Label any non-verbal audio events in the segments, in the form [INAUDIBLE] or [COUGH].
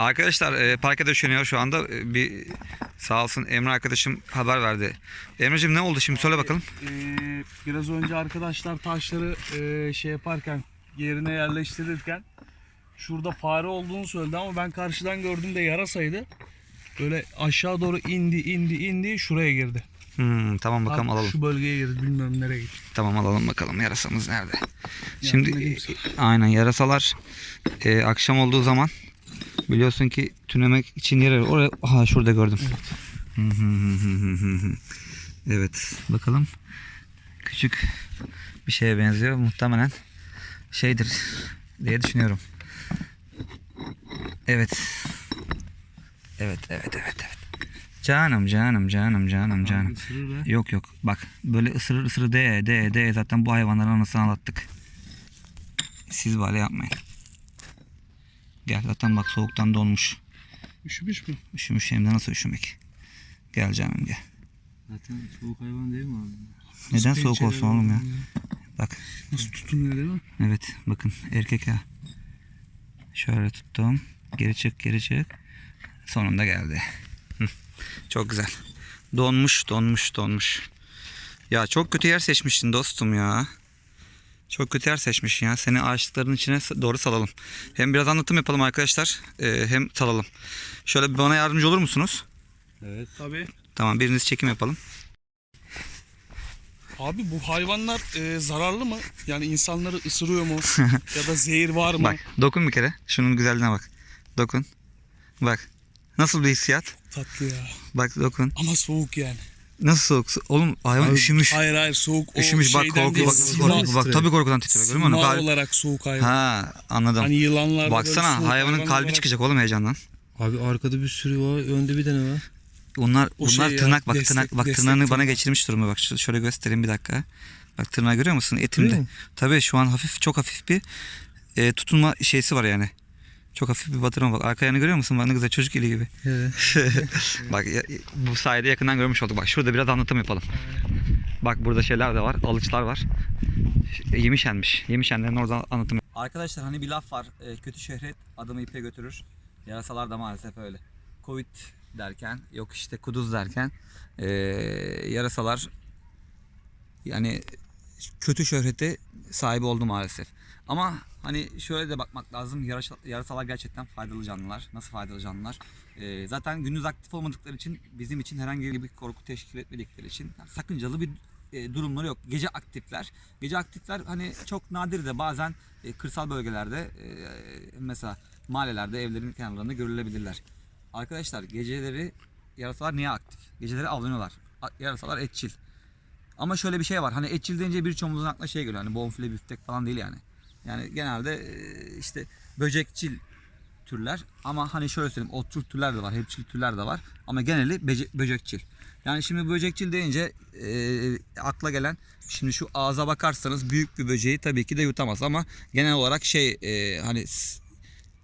Arkadaşlar e, parke döşeniyor şu anda. E, bir sağ olsun Emre arkadaşım haber verdi. Emre'cim ne oldu şimdi söyle bakalım. Ee, biraz önce arkadaşlar taşları e, şey yaparken yerine yerleştirirken şurada fare olduğunu söyledi ama ben karşıdan gördüğümde yarasaydı. Böyle aşağı doğru indi indi indi şuraya girdi. Hmm, tamam bakalım Tam alalım. Şu bölgeye girdi bilmiyorum nereye gitti. Tamam alalım bakalım yarasamız nerede. Yardım Şimdi edeyim e, aynen yarasalar e, akşam olduğu zaman biliyorsun ki tünemek için yer arıyor. Oraya aha şurada gördüm. Evet. [LAUGHS] evet bakalım. Küçük bir şeye benziyor muhtemelen şeydir diye düşünüyorum. Evet. Evet evet evet evet. Canım canım canım canım canım. Yok yok bak böyle ısırır ısırır de de de zaten bu hayvanların anasını ağlattık. Siz böyle yapmayın. Gel zaten bak soğuktan donmuş. Üşümüş mü? Üşümüş hem de nasıl üşümek. Gel canım gel. Zaten soğuk hayvan değil mi abi? Neden Nasıl soğuk pençeleri olsun oğlum ya? var Bak Nasıl tutunuyor değil mi? evet bakın erkek ha. Şöyle tuttum. Geri çık geri çık. Sonunda geldi. Hı, Çok güzel. Donmuş donmuş donmuş. Ya çok kötü yer seçmişsin dostum ya. Çok kötü yer seçmiş ya. Seni ağaçlıkların içine doğru salalım. Hem biraz anlatım yapalım arkadaşlar. e, hem salalım. Şöyle bana yardımcı olur musunuz? Evet. Tabii. Tamam biriniz çekim yapalım. Abi bu hayvanlar e, zararlı mı? Yani insanları ısırıyor mu? [LAUGHS] ya da zehir var mı? Bak dokun bir kere. Şunun güzelliğine bak. Dokun. Bak. Nasıl bir hissiyat? Tatlı ya. Bak dokun. Ama soğuk yani. Nasıl soğuk? Oğlum hayvan Abi, üşümüş. Hayır hayır soğuk. Üşümüş bak korku bak, korku, bak tabii korkudan titriyor görüyor musun? Kalp- olarak soğuk hayvan. Ha anladım. Hani yılanlarda böyle Baksana soğuk hayvanın hayvan kalbi olarak- çıkacak oğlum heyecandan. Abi arkada bir sürü var. Önde bir tane var. Onlar O bunlar şey ya, tırnak bak destek- tırnak bak destek tırnağını bana geçirmiş durumda bak şöyle göstereyim bir dakika. Bak tırnağı görüyor musun? Etimde. Tabii şu an hafif çok hafif bir e, tutunma şeysi var yani. Çok hafif bir batırma bak. Arka ayağını görüyor musun? Bak ne güzel çocuk eli gibi. Evet. [LAUGHS] bak bu sayede yakından görmüş olduk. Bak şurada biraz anlatım yapalım. Bak burada şeyler de var. Alıçlar var. Yemişenmiş. Yemişenlerin oradan anlatım. Arkadaşlar hani bir laf var. e, kötü şöhret adamı ipe götürür. Yarasalar da maalesef öyle. Covid derken yok işte kuduz derken e, yarasalar yani kötü şöhrete sahibi oldu maalesef. Ama hani şöyle de bakmak lazım. Yarasa- Yarasalar gerçekten faydalı canlılar. Nasıl faydalı canlılar? Ee, zaten gündüz aktif olmadıkları için bizim için herhangi bir korku teşkil etmedikleri için sakıncalı bir e, durumları yok. Gece aktifler. Gece aktifler hani çok nadir de bazen e, kırsal bölgelerde e, mesela mahallelerde evlerin kenarlarında görülebilirler. Arkadaşlar geceleri yarasalar niye aktif? Geceleri avlanıyorlar. Yarasalar etçil. Ama şöyle bir şey var. Hani etçil deyince birçoğumuzun aklına şey geliyor. Hani bonfile büftek falan değil yani. Yani genelde e, işte böcekçil türler ama hani şöyle söyleyeyim otçul türler de var, hepçil türler de var ama geneli böcekçil. Yani şimdi böcekçil deyince e, akla gelen şimdi şu ağza bakarsanız büyük bir böceği tabii ki de yutamaz ama genel olarak şey e, hani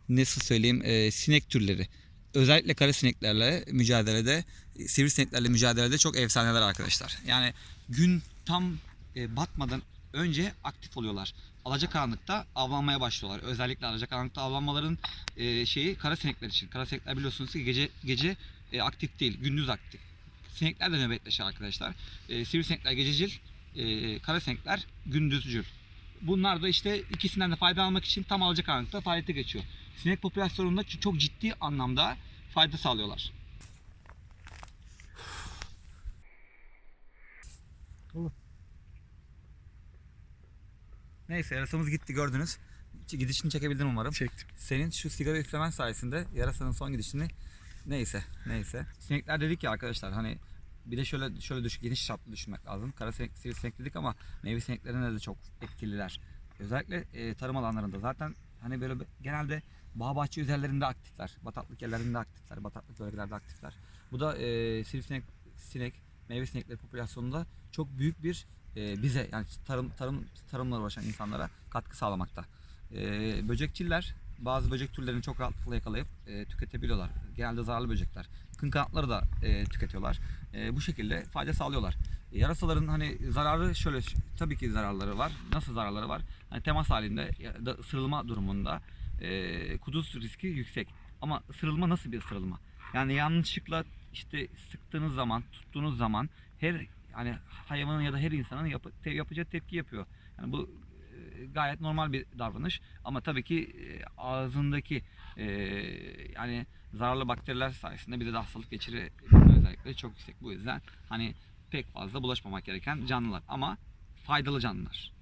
nasıl söyleyeyim e, sinek türleri özellikle kara sineklerle mücadelede sivrisineklerle mücadelede çok efsaneler arkadaşlar. Yani gün tam e, batmadan önce aktif oluyorlar. Alacakaranlıkta avlanmaya başlıyorlar. Özellikle alacakaranlıkta avlanmaların e, şeyi kara sinekler için. Kara sinekler biliyorsunuz ki gece gece e, aktif değil, gündüz aktif. Sinekler de nöbetleşir arkadaşlar. E, sivrisinekler gececil, e, kara sinekler gündüzcül. Bunlar da işte ikisinden de faydalanmak için tam alacakaranlıkta faaliyete geçiyor. Sinek popülasyonunda çok ciddi anlamda fayda sağlıyorlar. Neyse yarasamız gitti gördünüz. Gidişini çekebildim umarım. Çektim. Senin şu sigara üflemen sayesinde yarasanın son gidişini neyse neyse. Sinekler dedik ya arkadaşlar hani bir de şöyle şöyle düş, geniş çaplı düşünmek lazım. Kara sinek, sivrisinek dedik ama meyve sineklerine de çok etkililer. Özellikle e, tarım alanlarında zaten hani böyle genelde bağ bahçe üzerlerinde aktifler. Bataklık yerlerinde aktifler. Bataklık bölgelerde aktifler. Bu da e, sivrisinek, sinek, meyve sinekleri popülasyonunda çok büyük bir e, bize yani tarım tarım tarımla uğraşan insanlara katkı sağlamakta. E, böcekçiller bazı böcek türlerini çok rahatlıkla yakalayıp e, tüketebiliyorlar. Genelde zararlı böcekler. Kın kanatları da e, tüketiyorlar. E, bu şekilde fayda sağlıyorlar. E, yarasaların hani zararı şöyle tabii ki zararları var. Nasıl zararları var? Hani temas halinde ya da ısırılma durumunda e, kuduz riski yüksek. Ama ısırılma nasıl bir ısırılma? Yani yanlışlıkla işte sıktığınız zaman, tuttuğunuz zaman her hani hayvanın ya da her insanın yapı- te- yapacağı tepki yapıyor. Yani bu e, gayet normal bir davranış ama tabii ki e, ağzındaki e, yani zararlı bakteriler sayesinde bir de hastalık geçirebilme özellikleri çok yüksek. Bu yüzden hani pek fazla bulaşmamak gereken canlılar ama faydalı canlılar.